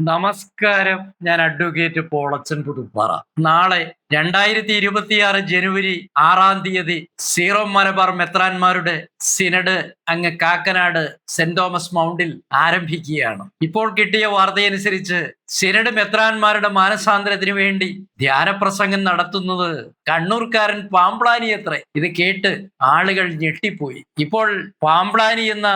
നമസ്കാരം. ഞാൻ അഡ്വക്കേറ്റ് പോളച്ചൻ പുതുപ്പാറ. നാളെ രണ്ടായിരത്തി ഇരുപത്തിയാറ് ജനുവരി ആറാം തീയതി സീറോ മലബാർ മെത്രാന്മാരുടെ സിനഡ് അങ്ങ് കാക്കനാട് സെന്റ് തോമസ് മൗണ്ടിൽ ആരംഭിക്കുകയാണ്. ഇപ്പോൾ കിട്ടിയ വാർത്തയനുസരിച്ച് സിനഡ് മെത്രാന്മാരുടെ മാനസാന്തരത്തിനു വേണ്ടി ധ്യാനപ്രസംഗം നടത്തുന്നത് കണ്ണൂർക്കാരൻ പാമ്പ്ളാനി എത്ര ഇത് കേട്ട് ആളുകൾ ഞെട്ടിപ്പോയി. ഇപ്പോൾ പാമ്പ്ളാനി എന്ന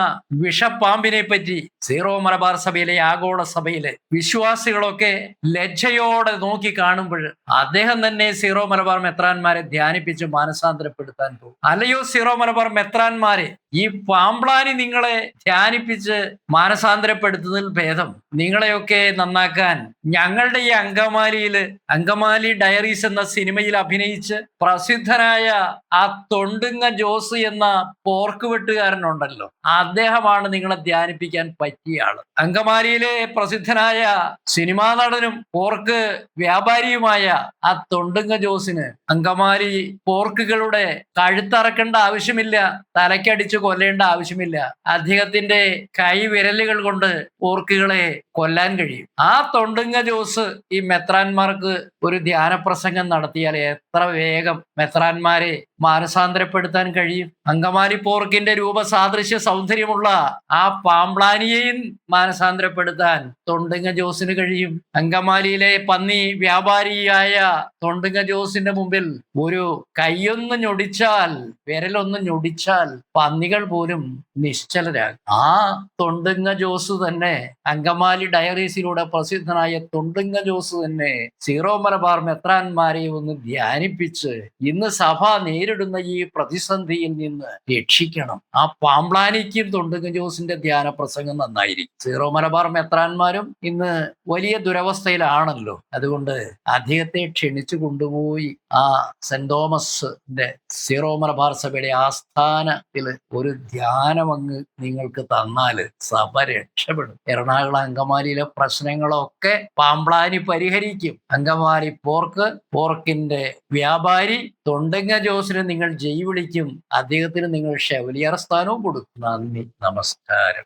വിഷപ്പാമ്പിനെ പറ്റി സീറോ മലബാർ സഭയിലെ ആഗോള സഭയിലെ വിശ്വാസികളൊക്കെ ലജ്ജയോടെ നോക്കി കാണുമ്പോൾ അദ്ദേഹം തന്നെ സീറോ മലബാർ മെത്രാന്മാരെ ധ്യാനിപ്പിച്ച് മാനസാന്തരപ്പെടുത്താൻ പോകും. അല്ലയോ സീറോ മലബാർ മെത്രാന്മാരെ ഈ പാമ്പ്ലാനി നിങ്ങളെ ധ്യാനിപ്പിച്ച് മാനസാന്തരപ്പെടുത്തുന്നതിൽ ഭേദം. നിങ്ങളെയൊക്കെ നന്നാക്കാൻ ഞങ്ങളുടെ ഈ അങ്കമാലിയിൽ അങ്കമാലി ഡയറീസ് എന്ന സിനിമയിൽ അഭിനയിച്ച് പ്രസിദ്ധനായ ആ തൊണ്ടുങ്ങ ജോസ് എന്ന പോർക്ക് വെട്ടുകാരനുണ്ടല്ലോ. അദ്ദേഹമാണ് നിങ്ങളെ ധ്യാനിപ്പിക്കാൻ പറ്റിയ ആൾ. അങ്കമാലിയിലെ പ്രസിദ്ധനായ സിനിമാ നടനും പോർക്ക് വ്യാപാരിയുമായ ആ തൊണ്ടുങ്ങ ജോസിന് അങ്കമാലി പോർക്കുകളുടെ കഴുത്തറക്കേണ്ട ആവശ്യമില്ല തലക്കടിച്ച് കൊല്ലേണ്ട ആവശ്യമില്ല. അദ്ദേഹത്തിന്റെ കൈവിരലുകൾ കൊണ്ട് പോർക്കുകളെ കൊല്ലാൻ കഴിയും. ആ തൊണ്ടുങ്ങ ജോസ് ഈ മെത്രാന്മാർക്ക് ഒരു ധ്യാന പ്രസംഗം നടത്തിയാൽ എത്ര വേഗം മെത്രാന്മാരെ മാനസാന്തരപ്പെടുത്താൻ കഴിയും. അങ്കമാലി പോർക്കിന്റെ രൂപസാദൃശ്യ സൗന്ദര്യമുള്ള ആ പാമ്പ്ലാനിയെയും മാനസാന്തരപ്പെടുത്താൻ തൊണ്ടുങ്ങ ജോസിന് കഴിയും. അങ്കമാലിയിലെ പന്നി വ്യാപാരിയായ തൊണ്ടുങ്ങ ജോസിന്റെ മുമ്പിൽ ഒരു കൈയൊന്ന് ഞൊടിച്ചാൽ വിരലൊന്ന് ഞൊടിച്ചാൽ പന്നികൾ പോലും നിശ്ചലരാകും. ആ തൊണ്ടുങ്ങ ജോസ് തന്നെ അങ്കമാലി ഡയറീസിലൂടെ പ്രസിദ്ധനായ തൊണ്ടുങ്ങ ജോസ് തന്നെ സീറോ മലബാർ മെത്രാന്മാരെ ഒന്ന് ധ്യാനിപ്പിച്ച് ഇന്ന് സഭ നേരിടുന്ന ഈ പ്രതിസന്ധിയിൽ നിന്ന് രക്ഷിക്കണം. ആ പാമ്പ്ലാനിക്കും തൊണ്ടുങ്ങ ജോസിന്റെ ധ്യാന പ്രസംഗം നന്നായിരിക്കും. സീറോ മലബാർ മെത്രാന്മാരും ഇന്ന് വലിയ ദുരവസ്ഥയിലാണല്ലോ. അതുകൊണ്ട് അദ്ദേഹത്തെ ക്ഷണിച്ചു കൊണ്ടുപോയി ആ സെന്റ് തോമസിന്റെ സീറോ മലബാർ സഭയുടെ ആസ്ഥാനത്തിൽ ഒരു ധ്യാനം അങ്ങ് നിങ്ങൾക്ക് തന്നാൽ സഭ രക്ഷപ്പെടും. എറണാകുളം അങ്കമാലിയിലെ പ്രശ്നങ്ങളൊക്കെ പാമ്പ്ലാനി പരിഹരിക്കും. അങ്കമാലി പോർക്ക് പോർക്കിന്റെ വ്യാപാരി തൊണ്ടങ്ങ ജോസിന് നിങ്ങൾ ജയ് വിളിക്കും. അദ്ദേഹത്തിന് നിങ്ങൾ ഷെവലിയർ സ്ഥാനവും കൊടുക്കും. നന്ദി. നമസ്കാരം.